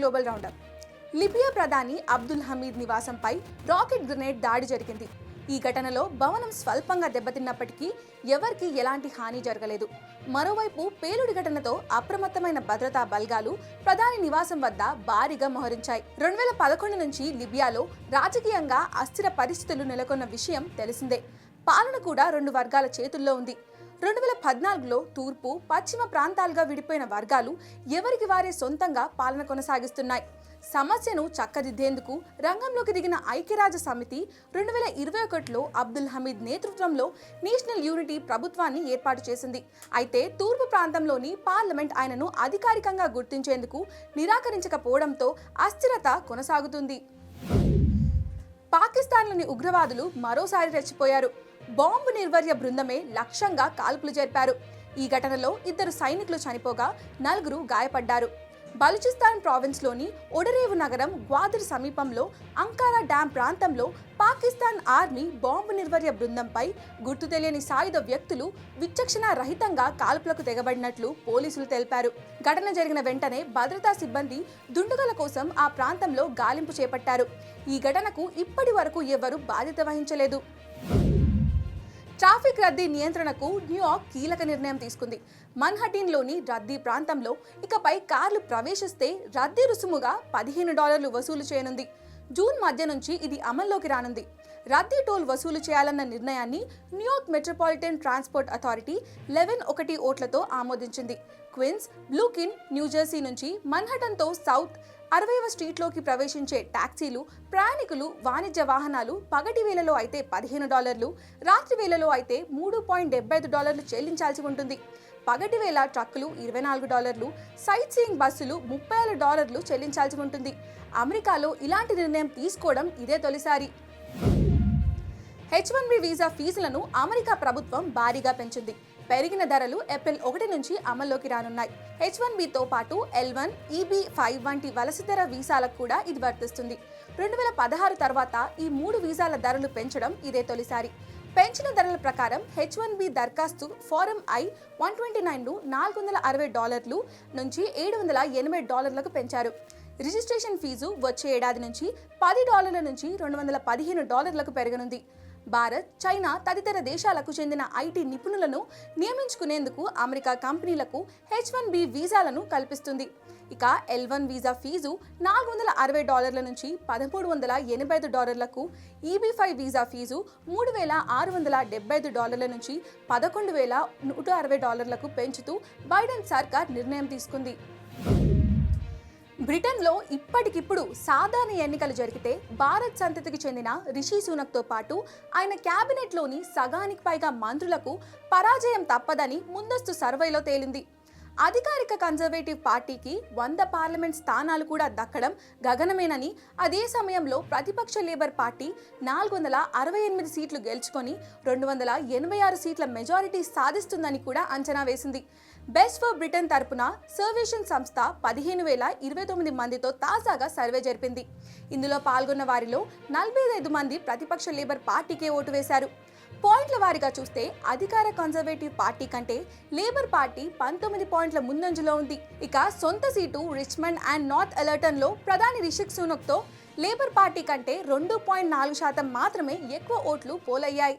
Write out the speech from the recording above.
Global roundup Libya ప్రధాని Abdul Hamid నివాసంపై rocket grenade దాడి జరిగింది. ఈ ఘటనలో భవనం స్వల్పంగా దెబ్బతిన్నప్పటికీ ఎవరికీ ఎలాంటి హాని జరగలేదు. మరోవైపు పేలుడి ఘటనతో అప్రమత్తమైన భద్రతా బల్గాలు ప్రధాని నివాసం వద్ద భారీగా మోహరించాయి. రెండు వేల పదకొండు నుంచి లిబియాలో రాజకీయంగా అస్థిర పరిస్థితులు నెలకొన్న విషయం తెలిసిందే. పాలన కూడా రెండు వర్గాల చేతుల్లో ఉంది. రెండు వేల పద్నాలుగులో తూర్పు పశ్చిమ ప్రాంతాలుగా విడిపోయిన వర్గాలు ఎవరికి వారే సొంతంగా పాలన కొనసాగిస్తున్నాయి. సమస్యను చక్కదిద్దేందుకు రంగంలోకి దిగిన ఐక్యరాజ్య సమితి రెండు వేల ఇరవై ఒకటిలో అబ్దుల్ హమీద్ నేతృత్వంలో నేషనల్ యూనిటీ ప్రభుత్వాన్ని ఏర్పాటు చేసింది. అయితే తూర్పు ప్రాంతంలోని పార్లమెంట్ ఆయనను అధికారికంగా గుర్తించేందుకు నిరాకరించకపోవడంతో అస్థిరత కొనసాగుతుంది. పాకిస్తాన్లోని ఉగ్రవాదులు మరోసారి రెచ్చిపోయారు. బాంబు నిర్వర్య బృందమే లక్ష్యంగా కాల్పులు జరిపారు. ఈ ఘటనలో ఇద్దరు సైనికులు చనిపోగా నలుగురు గాయపడ్డారు. బలూచిస్తాన్ ప్రావిన్స్లోని ఒడరేవు నగరం గ్వాదర్ సమీపంలో అంకారా డ్యాం ప్రాంతంలో పాకిస్తాన్ ఆర్మీ బాంబు నిర్వర్య బృందంపై గుర్తు తెలియని సాయుధ వ్యక్తులు విచక్షణ రహితంగా కాల్పులకు తెగబడినట్లు పోలీసులు తెలిపారు. ఘటన జరిగిన వెంటనే భద్రతా సిబ్బంది దుండుగల కోసం ఆ ప్రాంతంలో గాలింపు చేపట్టారు. ఈ ఘటనకు ఇప్పటి వరకు ఎవరూ బాధ్యత వహించలేదు. ట్రాఫిక్ రద్దీ నియంత్రణకు న్యూయార్క్ కీలక నిర్ణయం తీసుకుంది. మన్హటిన్లోని రద్దీ ప్రాంతంలో ఇకపై కార్లు ప్రవేశిస్తే రద్దీ రుసుముగా పదిహేను డాలర్లు వసూలు చేయనుంది. జూన్ మధ్య నుంచి ఇది అమల్లోకి రానుంది. రద్దీ టోల్ వసూలు చేయాలన్న నిర్ణయాన్ని New York metropolitan transport authority eleven ఒకటి ఓట్లతో ఆమోదించింది. క్విన్స్ బ్లూకిన్ న్యూజెర్సీ నుంచి మన్హటన్తో సౌత్ అరవైవ స్ట్రీట్లోకి ప్రవేశించే ట్యాక్సీలు ప్రయాణికులు వాణిజ్య వాహనాలు పగటి వేళలో అయితే పదిహేను డాలర్లు రాత్రి వేళలో అయితే మూడు పాయింట్ డెబ్బై ఐదు డాలర్లు చెల్లించాల్సి ఉంటుంది. పగటి వేళ ట్రక్కులు ఇరవై నాలుగు డాలర్లు సైట్ సీయింగ్ బస్సులు ముప్పై ఆరు డాలర్లు చెల్లించాల్సి ఉంటుంది. అమెరికాలో ఇలాంటి నిర్ణయం తీసుకోవడం ఇదే తొలిసారి. హెచ్ వన్ బి వీసా ఫీజులను అమెరికా ప్రభుత్వం భారీగా పెంచింది. పెరిగిన ధరలు ఏప్రిల్ ఒకటి నుంచి అమల్లోకి రానున్నాయి. హెచ్ వన్ బితో పాటు ఎల్ వన్ ఈబీ ఫైవ్ వంటి వలసధర వీసాలకు కూడా ఇది వర్తిస్తుంది. రెండు వేల పదహారు తర్వాత ఈ మూడు వీసాల ధరలు పెంచడం ఇదే తొలిసారి. పెంచిన ధరల ప్రకారం హెచ్ వన్ బి దరఖాస్తు ఫారం ఐ వన్ ట్వంటీ నైన్ను నాలుగు వందల అరవై డాలర్లు నుంచి ఏడు వందల ఎనభై డాలర్లకు పెంచారు. రిజిస్ట్రేషన్ ఫీజు వచ్చే ఏడాది నుంచి పది డాలర్ల నుంచి రెండు వందల పదిహేను డాలర్లకు పెరగనుంది. భారత్ చైనా తదితర దేశాలకు చెందిన ఐటీ నిపుణులను నియమించుకునేందుకు అమెరికా కంపెనీలకు హెచ్ వన్ బి వీసాలను కల్పిస్తుంది. ఇక ఎల్ వన్ వీసా ఫీజు నాలుగు వందల అరవై డాలర్ల నుంచి పదమూడు వందల ఎనభై ఐదు డాలర్లకు ఈబీ ఫైవ్ వీసా ఫీజు మూడు వేల ఆరు వందల డెబ్బై ఐదు డాలర్ల నుంచి పదకొండు వేల నూట అరవై డాలర్లకు పెంచుతూ బైడెన్ సర్కార్ నిర్ణయం తీసుకుంది. బ్రిటన్లో ఇప్పటికిప్పుడు సాధారణ ఎన్నికలు జరిగితే భారత్ సంతతికి చెందిన రిషి సునక్తో పాటు ఆయన క్యాబినెట్లోని సగానికి పైగా మంత్రులకు పరాజయం తప్పదని ముందస్తు సర్వేలో తేలింది. అధికారిక కన్జర్వేటివ్ పార్టీకి వంద పార్లమెంట్ స్థానాలు కూడా దక్కడం గగనమేనని అదే సమయంలో ప్రతిపక్ష లేబర్ పార్టీ నాలుగు వందల అరవై ఎనిమిది సీట్లు గెలుచుకొని రెండు వందల ఎనభై ఆరు సీట్ల మెజారిటీ సాధిస్తుందని కూడా అంచనా వేసింది. బెస్ట్ ఫర్ బ్రిటన్ తరపున సర్వేషన్ సంస్థ పదిహేను వేల ఇరవై తొమ్మిది మందితో తాజాగా సర్వే జరిపింది. ఇందులో పాల్గొన్న వారిలో నలభై ఐదు మంది ప్రతిపక్ష లేబర్ పార్టీకే ఓటు వేశారు. పాయింట్ల వారిగా చూస్తే అధికార కన్జర్వేటివ్ పార్టీ కంటే లేబర్ పార్టీ పంతొమ్మిది పాయింట్ల ముందంజలో ఉంది. ఇక సొంత సీటు రిచ్మండ్ అండ్ నార్త్ అలర్టన్లో ప్రధాని రిషిక్ సునక్తో లేబర్ పార్టీ కంటే రెండు పాయింట్ నాలుగు శాతం మాత్రమే ఎక్కువ ఓట్లు పోలయ్యాయి.